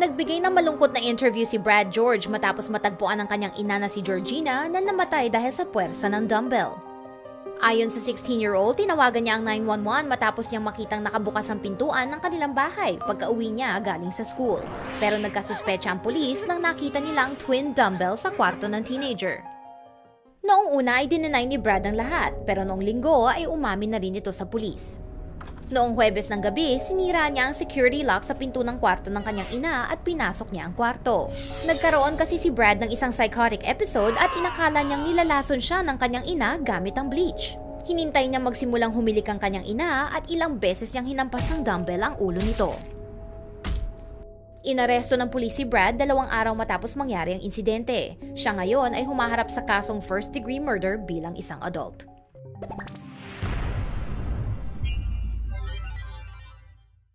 Nagbigay ng malungkot na interview si Brad George matapos matagpuan ang kanyang ina na si Georgina na namatay dahil sa puwersa ng dumbbell. Ayon sa 16-year-old, tinawagan niya ang 911 matapos niyang makitang nakabukas ang pintuan ng kanilang bahay pagka-uwi niya galing sa school. Pero nagkasuspecha ang pulis nang nakita nila ang twin dumbbell sa kwarto ng teenager. Noong una ay dinenay ni Brad ang lahat, pero noong linggo ay umamin na rin ito sa pulis. Noong Huwebes ng gabi, sinira niya ang security lock sa pinto ng kwarto ng kanyang ina at pinasok niya ang kwarto. Nagkaroon kasi si Brad ng isang psychotic episode at inakala niyang nilalason siya ng kanyang ina gamit ang bleach. Hinintay niya magsimulang humilik ang kanyang ina at ilang beses niyang hinampas ng dumbbell ang ulo nito. Inaresto ng pulis si Brad dalawang araw matapos mangyari ang insidente. Siya ngayon ay humaharap sa kasong first degree murder bilang isang adult.